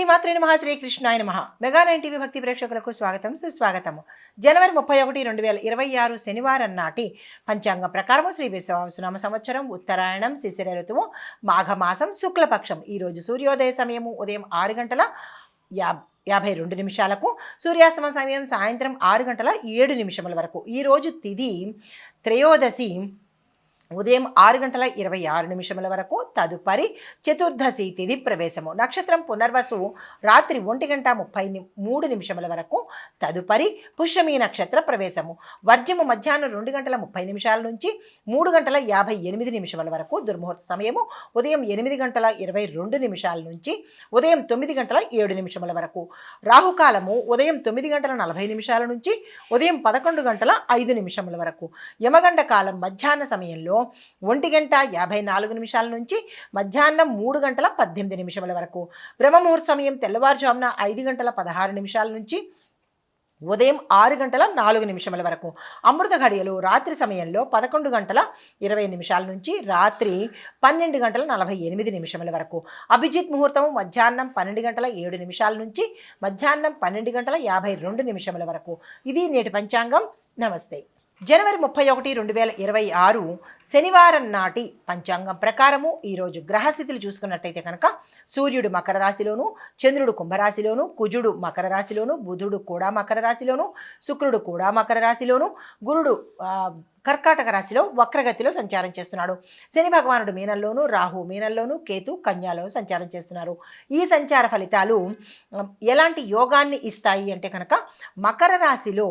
శ్రీమాత్రే నమ శ్రీకృష్ణాయ నమ. మెగా నైన్ టీవీ భక్తి ప్రేక్షకులకు స్వాగతం సుస్వాగతము. జనవరి ముప్పై ఒకటి రెండు వేల ఇరవై ఆరు శనివారం నాటి పంచాంగం ప్రకారం శ్రీ విశ్వావసునామ సంవత్సరం ఉత్తరాయణం శిశిర ఋతువు మాఘమాసం శుక్లపక్షం. ఈరోజు సూర్యోదయ సమయము ఉదయం ఆరు గంటల యా యాభై రెండు నిమిషాలకు సూర్యాస్తమ సమయం సాయంత్రం ఆరు గంటల ఏడు నిమిషముల వరకు. ఈరోజు తిది త్రయోదశి ఉదయం ఆరు గంటల ఇరవై ఆరు నిమిషముల వరకు తదుపరి చతుర్దశి తిథి ప్రవేశము. నక్షత్రం పునర్వసు రాత్రి ఒంటి గంట ముప్పై ని- మూడు నిమిషముల వరకు తదుపరి పుష్యమి నక్షత్ర ప్రవేశము. వర్జము మధ్యాహ్నం రెండు గంటల ముప్పై నిమిషాల నుంచి మూడు గంటల యాభై ఎనిమిది నిమిషముల వరకు దుర్ముహూర్త సమయము. ఉదయం ఎనిమిది గంటల ఇరవై రెండు నిమిషాల నుంచి ఉదయం తొమ్మిది గంటల ఏడు నిమిషముల వరకు. రాహుకాలము ఉదయం తొమ్మిది గంటల నలభై నిమిషాల నుంచి ఉదయం పదకొండు గంటల ఐదు నిమిషముల వరకు. యమగండ కాలం మధ్యాహ్న సమయంలో ఒంటి గంట యాభై నాలుగు నిమిషాల నుంచి మధ్యాహ్నం మూడు గంటల పద్దెనిమిది నిమిషముల వరకు. బ్రహ్మముహూర్త సమయం తెల్లవారుజామున ఐదు గంటల పదహారు నిమిషాల నుంచి ఉదయం ఆరు గంటల నాలుగు నిమిషముల వరకు. అమృత ఘడియలు రాత్రి సమయంలో పదకొండు గంటల ఇరవై నిమిషాల నుంచి రాత్రి పన్నెండు గంటల నలభై ఎనిమిది నిమిషముల వరకు. అభిజిత్ ముహూర్తం మధ్యాహ్నం పన్నెండు గంటల ఏడు నిమిషాల నుంచి మధ్యాహ్నం పన్నెండు గంటల యాభై రెండు నిమిషముల వరకు. ఇది నేటి పంచాంగం. నమస్తే. జనవరి ముప్పై ఒకటి రెండు వేల ఇరవై ఆరు శనివారం నాటి పంచాంగం ప్రకారము ఈరోజు గ్రహస్థితులు చూసుకున్నట్టయితే కనుక సూర్యుడు మకర రాశిలోను చంద్రుడు కుంభరాశిలోను కుజుడు మకర రాశిలోను బుధుడు కూడా మకర రాశిలోను శుక్రుడు కూడా మకర రాశిలోను గురుడు కర్కాటక రాశిలో వక్రగతిలో సంచారం చేస్తున్నాడు. శని భగవానుడు మీనంలోను రాహు మీనంలోను కేతు కన్యాలో సంచారం చేస్తున్నారు. ఈ సంచార ఫలితాలు ఎలాంటి యోగాన్ని ఇస్తాయి అంటే కనుక మకర రాశిలో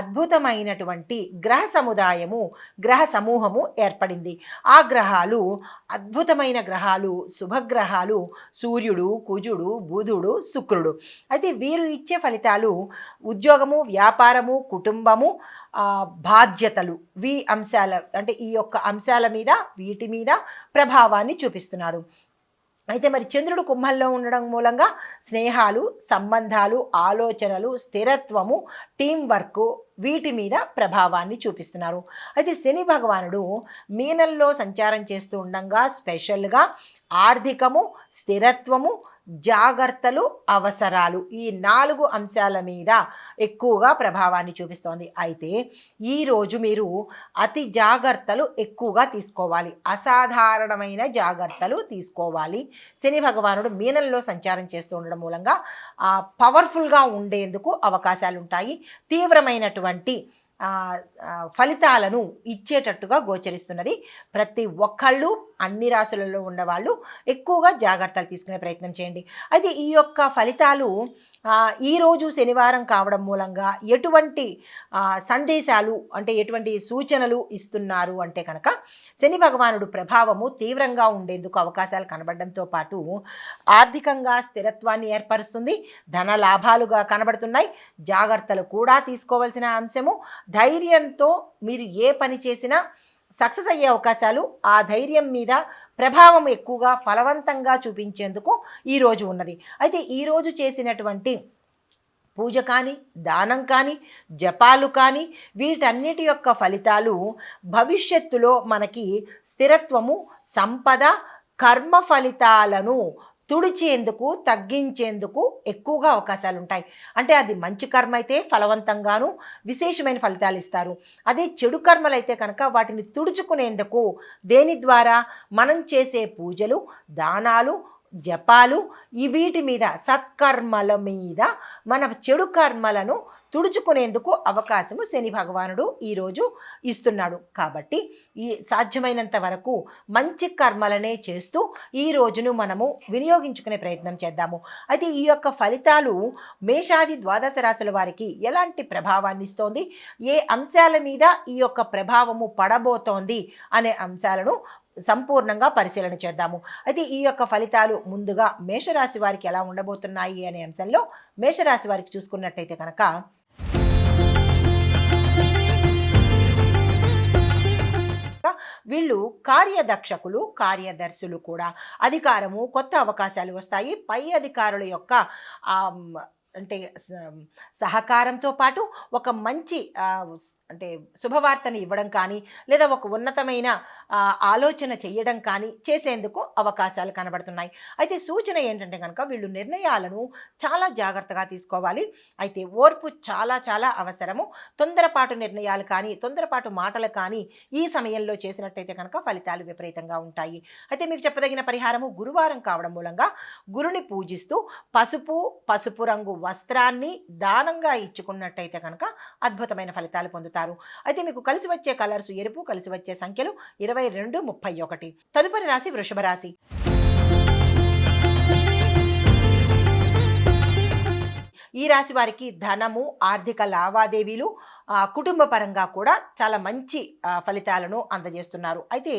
అద్భుతమైనటువంటి గ్రహ సముదాయము గ్రహ సమూహము ఏర్పడింది. ఆ గ్రహాలు అద్భుతమైన గ్రహాలు శుభగ్రహాలు సూర్యుడు కుజుడు బుధుడు శుక్రుడు. అయితే వీరు ఇచ్చే ఫలితాలు ఉద్యోగము వ్యాపారము కుటుంబము బాధ్యతలు వీ అంశాల అంటే ఈ యొక్క అంశాల మీద వీటి మీద ప్రభావాన్ని చూపిస్తున్నాడు. అయితే మరి చంద్రుడు కుంభంలో ఉండడం మూలంగా స్నేహాలు సంబంధాలు ఆలోచనలు స్థిరత్వము టీం వర్క్ వీటి మీద ప్రభావాన్ని చూపిస్తున్నారు. అయితే శని భగవానుడు మీనంలో సంచారం చేస్తూ ఉండగా స్పెషల్గా ఆర్థికము స్థిరత్వము జాగ్రత్తలు అవసరాలు ఈ నాలుగు అంశాల మీద ఎక్కువగా ప్రభావాన్ని చూపిస్తోంది. అయితే ఈరోజు మీరు అతి జాగ్రత్తలు ఎక్కువగా తీసుకోవాలి. అసాధారణమైన జాగ్రత్తలు తీసుకోవాలి. శని భగవానుడు మీనంలో సంచారం చేస్తూ ఉండడం మూలంగా పవర్ఫుల్గా ఉండేందుకు అవకాశాలు ఉంటాయి తీవ్రమైనటువంటి వంటి ఫలితాలను ఇచ్చేటట్టుగా గోచరిస్తున్నది. ప్రతి ఒక్కళ్ళు అన్ని రాశులలో ఉన్నవాళ్ళు ఎక్కువగా జాగ్రత్తలు తీసుకునే ప్రయత్నం చేయండి. అయితే ఈ యొక్క ఫలితాలు ఈరోజు శనివారం కావడం మూలంగా ఎటువంటి సందేశాలు అంటే ఎటువంటి సూచనలు ఇస్తున్నారు అంటే కనుక శని భగవానుడు ప్రభావము తీవ్రంగా ఉండేందుకు అవకాశాలు కనబడడంతో పాటు ఆర్థికంగా స్థిరత్వాన్ని ఏర్పరుస్తుంది ధన లాభాలుగా కనబడుతున్నాయి. జాగ్రత్తలు కూడా తీసుకోవాల్సిన అంశము. ధైర్యంతో మీరు ఏ పని చేసినా సక్సెస్ అయ్యే అవకాశాలు ఆ ధైర్యం మీద ప్రభావం ఎక్కువగా ఫలవంతంగా చూపించేందుకు ఈరోజు ఉన్నది. అయితే ఈరోజు చేసినటువంటి పూజ కానీ దానం కానీ జపాలు కానీ వీటన్నిటి యొక్క ఫలితాలు భవిష్యత్తులో మనకి స్థిరత్వము సంపద కర్మ ఫలితాలను తుడిచేందుకు తగ్గించేందుకు ఎక్కువగా అవకాశాలు ఉంటాయి అంటే అది మంచి కర్మ అయితే ఫలవంతంగాను విశేషమైన ఫలితాలు ఇస్తారు అదే చెడు కర్మలు అయితే కనుక వాటిని తుడుచుకునేందుకు దేని ద్వారా? మనం చేసే పూజలు దానాలు జపాలు ఈ వీటి మీద సత్కర్మల మీద మన చెడు కర్మలను తుడుచుకునేందుకు అవకాశము శని భగవానుడు ఈరోజు ఇస్తున్నాడు. కాబట్టి ఈ సాధ్యమైనంత వరకు మంచి కర్మలనే చేస్తూ ఈ రోజును మనము వినియోగించుకునే ప్రయత్నం చేద్దాము. అయితే ఈ యొక్క ఫలితాలు మేషాది ద్వాదశ రాశుల వారికి ఎలాంటి ప్రభావాన్ని ఇస్తోంది? ఏ అంశాల మీద ఈ యొక్క ప్రభావము పడబోతోంది అనే అంశాలను సంపూర్ణంగా పరిశీలన చేద్దాము. అయితే ఈ యొక్క ఫలితాలు ముందుగా మేషరాశి వారికి ఎలా ఉండబోతున్నాయి అనే అంశంలో మేషరాశి వారికి చూసుకున్నట్టయితే కనుక వీళ్ళు కార్యదక్షకులు కార్యదర్శులు కూడా. అధికారము కొత్త అవకాశాలు వస్తాయి. పై అధికారుల యొక్క అంటే స- సహకారంతో పాటు ఒక మంచి అంటే శుభవార్తను ఇవ్వడం కానీ లేదా ఒక ఉన్నతమైన ఆలోచన చేయడం కానీ చేసేందుకు అవకాశాలు కనబడుతున్నాయి. అయితే సూచన ఏంటంటే కనుక వీళ్ళు నిర్ణయాలను చాలా జాగ్రత్తగా తీసుకోవాలి. అయితే ఓర్పు చాలా చాలా అవసరము. తొందరపాటు నిర్ణయాలు కానీ తొందరపాటు మాటలు కానీ ఈ సమయంలో చేసినట్టయితే కనుక ఫలితాలు విపరీతంగా ఉంటాయి. అయితే మీకు చెప్పదగిన పరిహారము గురువారం కావడం మూలంగా గురుని పూజిస్తూ పసుపు పసుపు రంగు వస్త్రాన్ని దానంగా ఇచ్చుకున్నట్టయితే కనుక అద్భుతమైన ఫలితాలు పొందుతారు. అయితే మీకు కలిసి వచ్చే కలర్స్ ఎరుపు కలిసి వచ్చే సంఖ్యలు ఇరవై రెండు ముప్పై ఒకటి. తదుపరి రాశి వృషభ రాశి. ఈ రాశి వారికి ధనము ఆర్థిక లావాదేవీలు కుటుంబ పరంగా కూడా చాలా మంచి ఫలితాలను అందజేస్తున్నారు. అయితే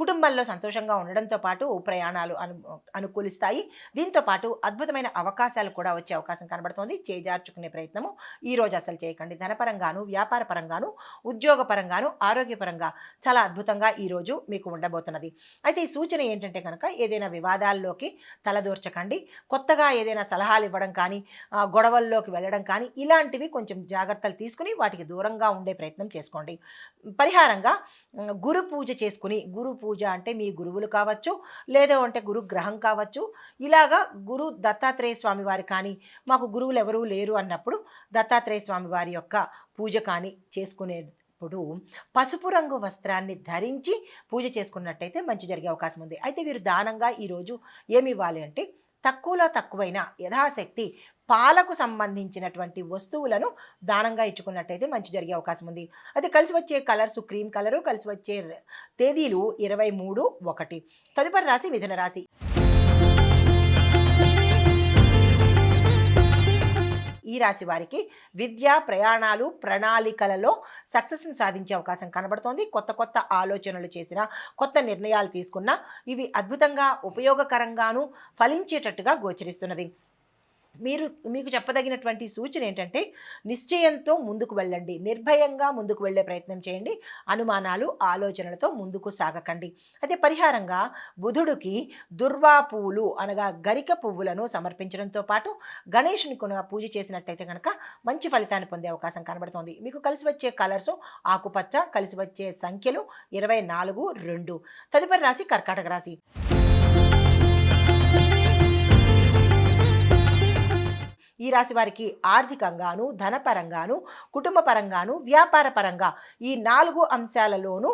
కుటుంబంలో సంతోషంగా ఉండడంతో పాటు ప్రయాణాలు అను అనుకూలిస్తాయి. దీంతో పాటు అద్భుతమైన అవకాశాలు కూడా వచ్చే అవకాశం కనబడుతోంది. చేజార్చుకునే ప్రయత్నము ఈ రోజు అసలు చేయకండి. ధనపరంగాను వ్యాపార పరంగాను ఉద్యోగ పరంగాను ఆరోగ్యపరంగా చాలా అద్భుతంగా ఈ రోజు మీకు ఉండబోతున్నది. అయితే ఈ సూచన ఏంటంటే కనుక ఏదైనా వివాదాల్లోకి తలదూర్చకండి. కొత్తగా ఏదైనా సలహాలు ఇవ్వడం కానీ గొడవల్లోకి వెళ్ళడం కానీ ఇలాంటివి కొంచెం జాగ్రత్తలు తీసుకుని వాటికి దూరంగా ఉండే ప్రయత్నం చేసుకోండి. పరిహారంగా గురు పూజ చేసుకుని గురు పూజ అంటే మీ గురువులు కావచ్చు లేదా అంటే గురు గ్రహం కావచ్చు ఇలాగా గురు దత్తాత్రేయ స్వామి వారి కానీ మాకు గురువులు ఎవరూ లేరు అన్నప్పుడు దత్తాత్రేయ స్వామి వారి యొక్క పూజ కానీ చేసుకునే ఇప్పుడు పసుపు రంగు వస్త్రాన్ని ధరించి పూజ చేసుకున్నట్టయితే మంచి జరిగే అవకాశం ఉంది. అయితే వీరు దానంగా ఈరోజు ఏమి ఇవ్వాలి అంటే తక్కువలో తక్కువైన యథాశక్తి పాలకు సంబంధించినటువంటి వస్తువులను దానంగా ఇచ్చుకున్నట్టయితే మంచి జరిగే అవకాశం ఉంది. అది కలిసి వచ్చే కలర్స్ క్రీమ్ కలరు కలిసి వచ్చే తేదీలు ఇరవై మూడు ఒకటి. తదుపరి రాశి మిథున రాశి. ఈ రాశి వారికి విద్య ప్రయాణాలు ప్రణాళికలలో సక్సెస్ని సాధించే అవకాశం కనబడుతోంది. కొత్త కొత్త ఆలోచనలు చేసిన కొత్త నిర్ణయాలు తీసుకున్న ఇవి అద్భుతంగా ఉపయోగకరంగాను ఫలించేటట్టుగా గోచరిస్తున్నది. మీరు మీకు చెప్పదగినటువంటి సూచన ఏంటంటే నిశ్చయంతో ముందుకు వెళ్ళండి. నిర్భయంగా ముందుకు వెళ్ళే ప్రయత్నం చేయండి. అనుమానాలు ఆలోచనలతో ముందుకు సాగకండి. అయితే పరిహారంగా బుధుడికి దుర్వా పువ్వులు అనగా గరిక పువ్వులను సమర్పించడంతో పాటు గణేషుని కొన పూజ చేసినట్టయితే కనుక మంచి ఫలితాన్ని పొందే అవకాశం కనబడుతోంది. మీకు కలిసి వచ్చే కలర్స్ ఆకుపచ్చ కలిసి వచ్చే సంఖ్యలు ఇరవై నాలుగు రెండు. తదుపరి రాశి కర్కాటక రాశి. ఈ రాశి వారికి ఆర్థికంగాను ధనపరంగాను కుటుంబ పరంగాను వ్యాపార పరంగా ఈ నాలుగు అంశాలలోనూ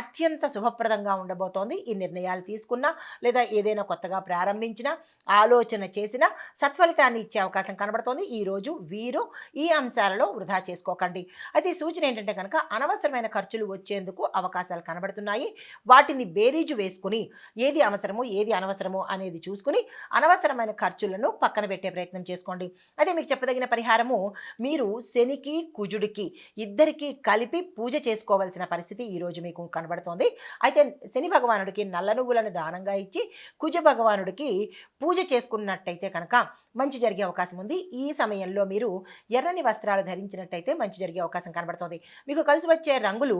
అత్యంత శుభప్రదంగా ఉండబోతోంది. ఈ నిర్ణయాలు తీసుకున్నా లేదా ఏదైనా కొత్తగా ప్రారంభించినా ఆలోచన చేసినా సత్ఫలితాన్ని ఇచ్చే అవకాశం కనబడుతోంది. ఈరోజు వీరు ఈ అంశాలలో వృధా చేసుకోకండి. అయితే సూచన ఏంటంటే కనుక అనవసరమైన ఖర్చులు వచ్చేందుకు అవకాశాలు కనబడుతున్నాయి. వాటిని బేరీజు వేసుకుని ఏది అవసరమో ఏది అనవసరమో అనేది చూసుకుని అనవసరమైన ఖర్చులను పక్కన పెట్టే ప్రయత్నం చేసుకోండి. అదే మీకు చెప్పదగిన పరిహారము మీరు శనికి కుజుడికి ఇద్దరికి కలిపి పూజ చేసుకోవాల్సిన పరిస్థితి ఈరోజు మీకు కనబడుతోంది. అయితే శని భగవానుడికి నల్ల నువ్వులను దానంగా ఇచ్చి కుజ భగవానుడికి పూజ చేసుకున్నట్టయితే కనుక మంచి జరిగే అవకాశం ఉంది. ఈ సమయంలో మీరు ఎర్రని వస్త్రాలు ధరించినట్టయితే మంచి జరిగే అవకాశం కనబడుతోంది. మీకు కలిసి వచ్చే రంగులు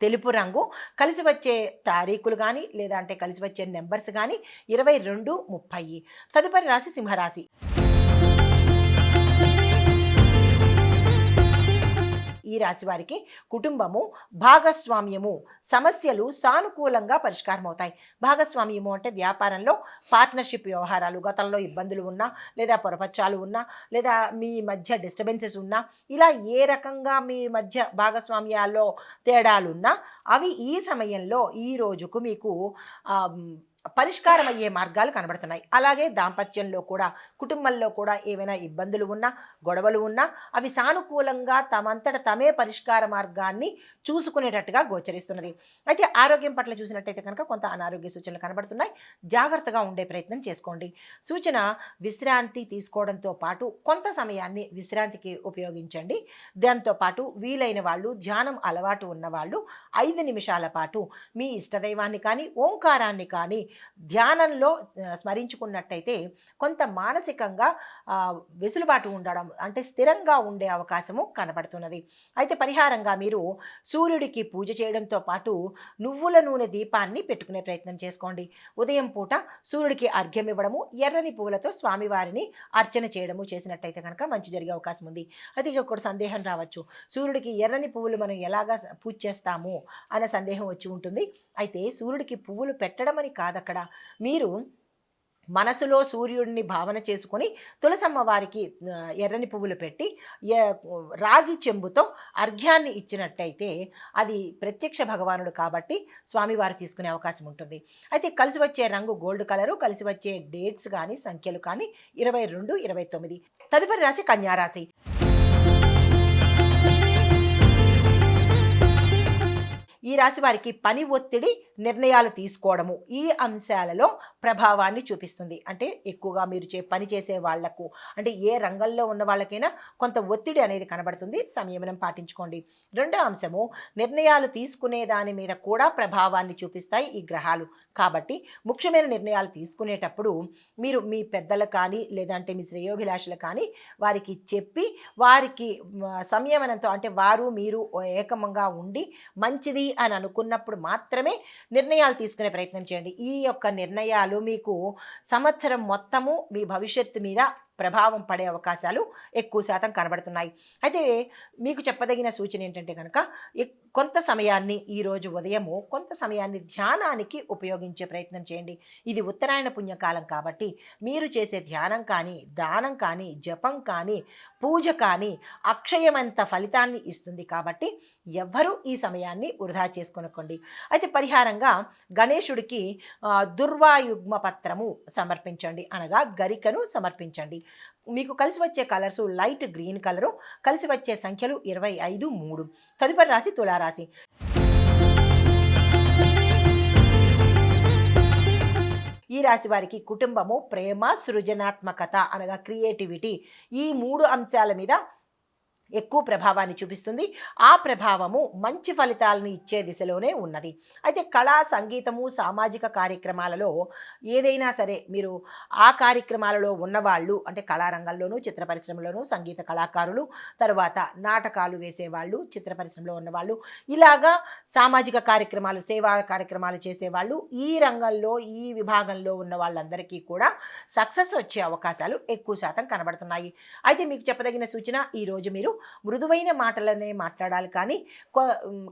తెలుపు రంగు కలిసి వచ్చే తారీఖులు కానీ లేదా అంటే కలిసి వచ్చే నెంబర్స్ కానీ ఇరవై రెండు ముప్పై తదుపరి రాశి సింహరాశి. ఈ రాశి వారికి కుటుంబము భాగస్వామ్యము సమస్యలు సానుకూలంగా పరిష్కారం అవుతాయి భాగస్వామ్యము అంటే వ్యాపారంలో పార్ట్నర్షిప్ వ్యవహారాలు గతంలో ఇబ్బందులు ఉన్నా లేదా పొరపచ్చాలు ఉన్నా లేదా మీ మధ్య డిస్టర్బెన్సెస్ ఉన్నా ఇలా ఏ రకంగా మీ మధ్య భాగస్వామ్యాల్లో తేడాలున్నా అవి ఈ సమయంలో ఈ రోజుకు మీకు పరిష్కారం అయ్యే మార్గాలు కనబడుతున్నాయి. అలాగే దాంపత్యంలో కూడా కుటుంబంలో కూడా ఏవైనా ఇబ్బందులు ఉన్నా గొడవలు ఉన్నా అవి సానుకూలంగా తమంతట తమే పరిష్కార మార్గాన్ని చూసుకునేటట్టుగా గోచరిస్తున్నది. అయితే ఆరోగ్యం పట్ల చూసినట్టయితే కనుక కొంత అనారోగ్య సూచనలు కనబడుతున్నాయి. జాగ్రత్తగా ఉండే ప్రయత్నం చేసుకోండి. సూచన విశ్రాంతి తీసుకోవడంతో పాటు కొంత సమయాన్ని విశ్రాంతికి ఉపయోగించండి. దాంతో పాటు వీలైన వాళ్ళు ధ్యానం అలవాటు ఉన్నవాళ్ళు ఐదు నిమిషాల పాటు మీ ఇష్టదైవాన్ని కానీ ఓంకారాన్ని కానీ ధ్యానంలో స్మరించుకున్నట్టయితే కొంత మానసికంగా వెసులుబాటు ఉండడం అంటే స్థిరంగా ఉండే అవకాశము కనబడుతున్నది. అయితే పరిహారంగా మీరు సూర్యుడికి పూజ చేయడంతో పాటు నువ్వుల నూనె దీపాన్ని పెట్టుకునే ప్రయత్నం చేసుకోండి. ఉదయం పూట సూర్యుడికి అర్ఘ్యం ఇవ్వడము ఎర్రని పూలతో స్వామివారిని అర్చన చేయడము చేసినట్టయితే కనుక మంచి జరిగే అవకాశం ఉంది. అది ఇక ఒకటి సందేహం రావచ్చు. సూర్యుడికి ఎర్రని పువ్వులు మనం ఎలాగా పూజ చేస్తాము అనే సందేహం వచ్చి ఉంటుంది. అయితే సూర్యుడికి పువ్వులు పెట్టడం అని కాదు అక్కడ. మీరు మనసులో సూర్యుడిని భావన చేసుకొని తులసమ్మ వారికి ఎర్రని పువ్వులు పెట్టి రాగి చెంబుతో అర్ఘ్యాన్ని ఇచ్చినట్టయితే అది ప్రత్యక్ష భగవానుడు కాబట్టి స్వామివారు తీసుకునే అవకాశం ఉంటుంది. అయితే కలిసి వచ్చే రంగు గోల్డ్ కలరు కలిసి వచ్చే డేట్స్ కానీ సంఖ్యలు కానీ ఇరవై రెండు ఇరవై తొమ్మిది. తదుపరి రాశి కన్యారాశి. ఈ రాశి వారికి పని ఒత్తిడి నిర్ణయాలు తీసుకోవడము. ఈ అంశాలలో ప్రభావాన్ని చూపిస్తుంది. అంటే ఎక్కువగా మీరు చే పని చేసే వాళ్ళకు అంటే ఏ రంగంలో ఉన్న వాళ్ళకైనా కొంత ఒత్తిడి అనేది కనబడుతుంది. సంయమనం పాటించుకోండి. రెండో అంశము నిర్ణయాలు తీసుకునే దాని మీద కూడా ప్రభావాన్ని చూపిస్తాయి ఈ గ్రహాలు. కాబట్టి ముఖ్యమైన నిర్ణయాలు తీసుకునేటప్పుడు మీరు మీ పెద్దలు కానీ లేదంటే మీ శ్రేయోభిలాషులు కానీ వారికి చెప్పి వారికి సంయమనంతో అంటే వారు మీరు ఏకమంగా ఉండి మంచిది అని అనుకున్నప్పుడు మాత్రమే నిర్ణయాలు తీసుకునే ప్రయత్నం చేయండి. ఈ యొక్క నిర్ణయాలు మీకు సంవత్సరం మొత్తము మీ భవిష్యత్తు మీద ప్రభావం పడే అవకాశాలు ఎక్కువ శాతం కనబడుతున్నాయి. అయితే మీకు చెప్పదగిన సూచన ఏంటంటే కనుక కొంత సమయాన్ని ఈరోజు ఉదయము కొంత సమయాన్ని ధ్యానానికి ఉపయోగించే ప్రయత్నం చేయండి. ఇది ఉత్తరాయణ పుణ్యకాలం కాబట్టి మీరు చేసే ధ్యానం కానీ దానం కానీ జపం కానీ పూజ కానీ అక్షయమంత ఫలితాన్ని ఇస్తుంది కాబట్టి ఎవ్వరూ ఈ సమయాన్ని వృధా చేసుకొనుకోండి. అయితే పరిహారంగా గణేశుడికి దుర్వాయుగ్మ పత్రము సమర్పించండి అనగా గరికను సమర్పించండి. మీకు కలిసి వచ్చే కలర్స్ లైట్ గ్రీన్ కలరు కలిసి వచ్చే సంఖ్యలు ఇరవై ఐదు మూడు. తదుపరి రాశి తులారాశి. ఈ రాశి వారికి కుటుంబము ప్రేమ సృజనాత్మకత అనగా క్రియేటివిటీ. ఈ మూడు అంశాల మీద ఎక్కువ ప్రభావాన్ని చూపిస్తుంది. ఆ ప్రభావము మంచి ఫలితాలను ఇచ్చే దిశలోనే ఉన్నది. అయితే కళా సంగీతము సామాజిక కార్యక్రమాలలో ఏదైనా సరే మీరు ఆ కార్యక్రమాలలో ఉన్నవాళ్ళు అంటే కళారంగంలోనూ చిత్ర పరిశ్రమలోనూ సంగీత కళాకారులు తర్వాత నాటకాలు వేసేవాళ్ళు చిత్ర పరిశ్రమలో ఉన్నవాళ్ళు ఇలాగా సామాజిక కార్యక్రమాలు సేవా కార్యక్రమాలు చేసేవాళ్ళు ఈ రంగంలో ఈ విభాగంలో ఉన్న వాళ్ళందరికీ కూడా సక్సెస్ వచ్చే అవకాశాలు ఎక్కువ శాతం కనబడుతున్నాయి. అయితే మీకు చెప్పదగిన సూచన ఈరోజు మీరు మృదువైన మాటలనే మాట్లాడాలి కానీ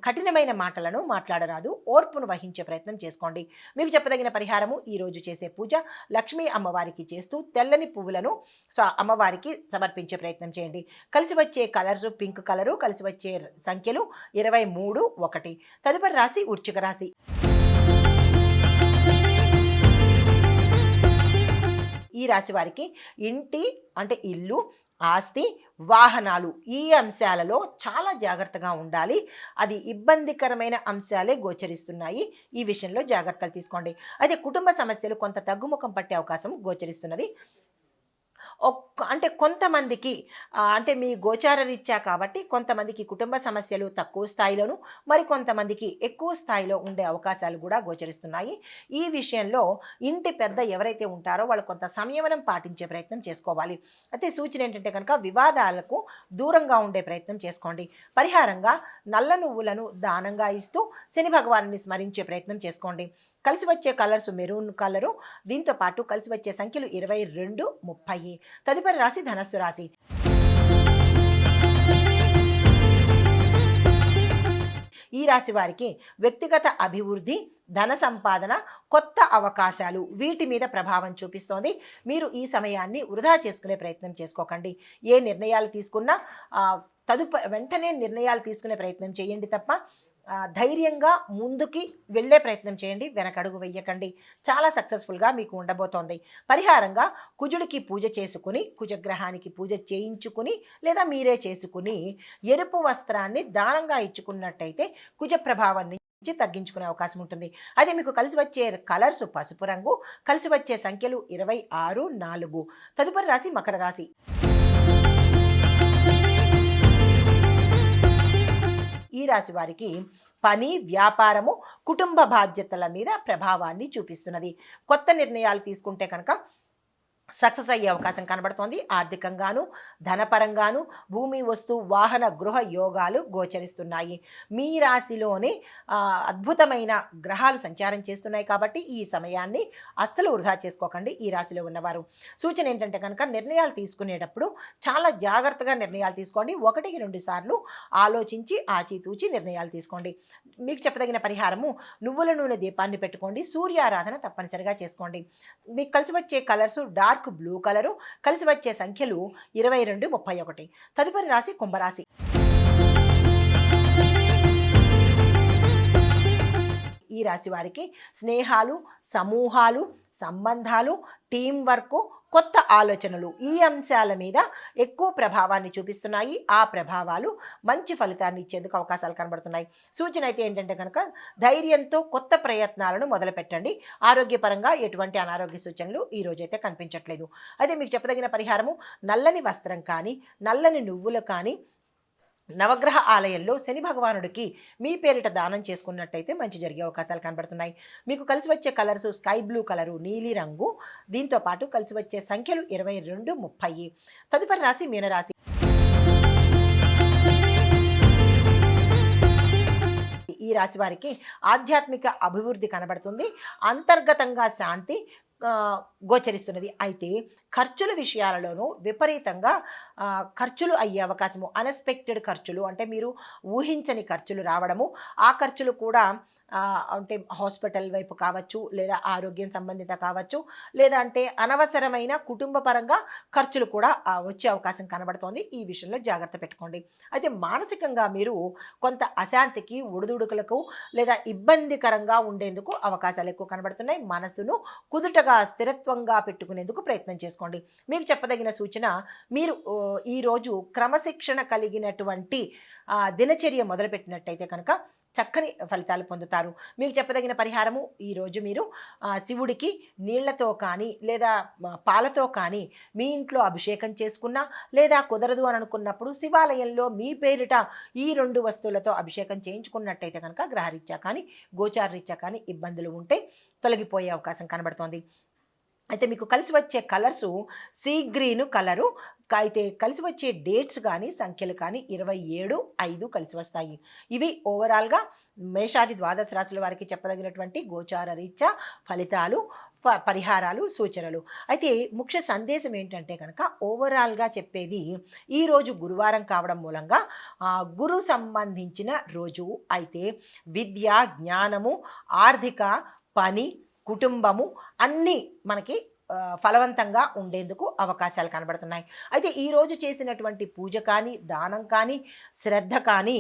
కఠినమైన మాటలను మాట్లాడరాదు. ఓర్పును వహించే ప్రయత్నం చేసుకోండి. మీకు చెప్పదగిన పరిహారము ఈరోజు చేసే పూజ. లక్ష్మీ అమ్మవారికి చేస్తూ తెల్లని పువ్వులను అమ్మవారికి సమర్పించే ప్రయత్నం చేయండి. కలిసి వచ్చే కలర్స్ పింక్ కలరు కలిసి వచ్చే సంఖ్యలు ఇరవై మూడు ఒకటి. తదుపరి రాశి ఉర్చిక రాశి. ఈ రాశి వారికి ఇంటి అంటే ఇల్లు ఆస్తి వాహనాలు ఈ అంశాలలో చాలా జాగ్రత్తగా ఉండాలి. అది ఇబ్బందికరమైన అంశాలే గోచరిస్తున్నాయి. ఈ విషయంలో జాగ్రత్తలు తీసుకోండి. అయితే కుటుంబ సమస్యలు కొంత తగ్గుముఖం పట్టే అవకాశం గోచరిస్తున్నది. అంటే కొంతమందికి అంటే మీ గోచార రీత్యా కాబట్టి కొంతమందికి కుటుంబ సమస్యలు తక్కువ స్థాయిలోను మరి కొంతమందికి ఎక్కువ స్థాయిలో ఉండే అవకాశాలు కూడా గోచరిస్తున్నాయి. ఈ విషయంలో ఇంటి పెద్ద ఎవరైతే ఉంటారో వాళ్ళు కొంత సంయమనం పాటించే ప్రయత్నం చేసుకోవాలి. అయితే సూచన ఏంటంటే కనుక వివాదాలకు దూరంగా ఉండే ప్రయత్నం చేసుకోండి. పరిహారంగా నల్ల నువ్వులను దానంగా ఇస్తూ శని భగవాన్ని స్మరించే ప్రయత్నం చేసుకోండి. కలిసి వచ్చే కలర్స్ మెరూన్ కలరు. దీంతో పాటు కలిసి వచ్చే సంఖ్యలు ఇరవై రెండు ముప్పై. తదుపరి రాశి ధనస్సు రాశి. ఈ రాశి వారికి వ్యక్తిగత అభివృద్ధి ధన సంపాదన కొత్త అవకాశాలు వీటి మీద ప్రభావం చూపిస్తోంది. మీరు ఈ సమయాన్ని వృధా చేసుకునే ప్రయత్నం చేసుకోకండి. ఏ నిర్ణయాలు తీసుకున్నా తదుప వెంటనే నిర్ణయాలు తీసుకునే ప్రయత్నం చేయండి తప్ప ధైర్యంగా ముందుకి వెళ్ళే ప్రయత్నం చేయండి. వెనకడుగు వెయ్యకండి చాలా సక్సెస్ఫుల్గా మీకు ఉండబోతోంది. పరిహారంగా కుజుడికి పూజ చేసుకుని కుజగ్రహానికి పూజ చేయించుకుని లేదా మీరే చేసుకుని ఎరుపు వస్త్రాన్ని దానంగా ఇచ్చుకున్నట్టయితే కుజ ప్రభావాన్ని నుంచి తగ్గించుకునే అవకాశం ఉంటుంది. అదే మీకు కలిసి వచ్చే కలర్స్ పసుపు రంగు కలిసి వచ్చే సంఖ్యలు ఇరవై ఆరు నాలుగు. తదుపరి రాశి మకర రాశి. ఈ రాశి వారికి పని వ్యాపారము కుటుంబ బాధ్యతల మీద ప్రభావాన్ని చూపిస్తున్నది. కొత్త నిర్ణయాలు తీసుకుంటే కనుక సక్సెస్ అయ్యే అవకాశం కనబడుతోంది. ఆర్థికంగాను ధనపరంగాను భూమి వస్తు వాహన గృహ యోగాలు గోచరిస్తున్నాయి. మీ రాశిలోనే అద్భుతమైన గ్రహాలు సంచారం చేస్తున్నాయి కాబట్టి ఈ సమయాన్ని అస్సలు వృధా చేసుకోకండి ఈ రాశిలో ఉన్నవారు. సూచన ఏంటంటే కనుక నిర్ణయాలు తీసుకునేటప్పుడు చాలా జాగ్రత్తగా నిర్ణయాలు తీసుకోండి. ఒకటికి రెండు సార్లు ఆలోచించి ఆచితూచి నిర్ణయాలు తీసుకోండి. మీకు చెప్పదగిన పరిహారము నువ్వుల నూనె దీపాన్ని పెట్టుకోండి. సూర్యారాధన తప్పనిసరిగా చేసుకోండి. మీకు కలిసి వచ్చే కలర్స్ డార్క్ బ్లూ కలరు కలిసి వచ్చే సంఖ్యలు ఇరవై రెండు ముప్పై ఒకటి. తదుపరి రాశి కుంభరాశి. ఈ రాశి వారికి స్నేహాలు సమూహాలు సంబంధాలు టీం వర్క్ కొత్త ఆలోచనలు ఈ అంశాల మీద ఎక్కువ ప్రభావాన్ని చూపిస్తున్నాయి. ఆ ప్రభావాలు మంచి ఫలితాన్ని ఇచ్చేందుకు అవకాశాలు కనబడుతున్నాయి. సూచన అయితే ఏంటంటే కనుక ధైర్యంతో కొత్త ప్రయత్నాలను మొదలుపెట్టండి. ఆరోగ్యపరంగా ఎటువంటి అనారోగ్య సూచనలు ఈ రోజైతే కనిపించట్లేదు. అయితే మీకు చెప్పదగిన పరిహారము నల్లని వస్త్రం కానీ నల్లని నువ్వులు కానీ నవగ్రహ ఆలయంలో శని భగవానుడికి మీ పేరిట దానం చేసుకున్నట్టయితే మంచి జరిగే అవకాశాలు కనబడుతున్నాయి. మీకు కలిసి వచ్చే కలర్స్ స్కై బ్లూ కలరు నీలి రంగు దీంతో పాటు కలిసి వచ్చే సంఖ్యలు ఇరవై రెండు ముప్పై. తదుపరి రాశి మీనరాశి. ఈ రాశి వారికి ఆధ్యాత్మిక అభివృద్ధి కనబడుతుంది. అంతర్గతంగా శాంతి గోచరిస్తున్నది. అయితే ఖర్చుల విషయాలలోనూ విపరీతంగా ఖర్చులు అయ్యే అవకాశము. అన్ఎక్స్పెక్టెడ్ ఖర్చులు అంటే మీరు ఊహించని ఖర్చులు రావడము. ఆ ఖర్చులు కూడా అంటే హాస్పిటల్ వైపు కావచ్చు లేదా ఆరోగ్యం సంబంధిత కావచ్చు లేదా అంటే అనవసరమైన కుటుంబ పరంగా ఖర్చులు కూడా వచ్చే అవకాశం కనబడుతోంది. ఈ విషయంలో జాగ్రత్త పెట్టుకోండి. అయితే మానసికంగా మీరు కొంత అశాంతికి ఉడుదుడుకులకు లేదా ఇబ్బందికరంగా ఉండేందుకు అవకాశాలు ఎక్కువ కనబడుతున్నాయి. మనసును కుదుటగా స్థిరత్వంగా పెట్టుకునేందుకు ప్రయత్నం చేసుకోండి. మీకు చెప్పదగిన సూచన మీరు ఈరోజు క్రమశిక్షణ కలిగినటువంటి దినచర్య మొదలుపెట్టినట్టయితే కనుక చక్కని ఫలితాలు పొందుతారు. మీకు చెప్పదగిన పరిహారము ఈరోజు మీరు శివుడికి నీళ్ళతో కానీ లేదా పాలతో కానీ మీ ఇంట్లో అభిషేకం చేసుకున్నా లేదా కుదరదు అని అనుకున్నప్పుడు శివాలయంలో మీ పేరిట ఈ రెండు వస్తువులతో అభిషేకం చేయించుకున్నట్టయితే కనుక గ్రహరీత్యా కానీ గోచారరీత్యా కానీ ఇబ్బందులు ఉంటే తొలగిపోయే అవకాశం కనబడుతోంది. అయితే మీకు కలిసి వచ్చే కలర్సు సీ గ్రీన్ కలరు. అయితే కలిసి వచ్చే డేట్స్ కానీ సంఖ్యలు కానీ ఇరవై ఏడు ఐదు కలిసి వస్తాయి. ఇవి ఓవరాల్గా మేషాది ద్వాదశ రాశుల వారికి చెప్పదగినటువంటి గోచార రీత్యా ఫలితాలు ప- పరిహారాలు సూచనలు. అయితే ముఖ్య సందేశం ఏంటంటే కనుక ఓవరాల్గా చెప్పేది ఈరోజు గురువారం కావడం మూలంగా గురు సంబంధించిన రోజు. అయితే విద్య జ్ఞానము ఆర్థిక పని కుటుంబము అన్నీ మనకి ఫలవంతంగా ఉండేందుకు అవకాశాలు కనబడుతున్నాయి. అయితే ఈరోజు చేసినటువంటి పూజ కానీ దానం కానీ శ్రద్ధ కానీ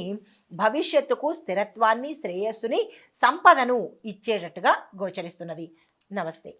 భవిష్యత్తుకు స్థిరత్వాన్ని శ్రేయస్సుని సంపదను ఇచ్చేటట్టుగా గోచరిస్తున్నది. నమస్తే.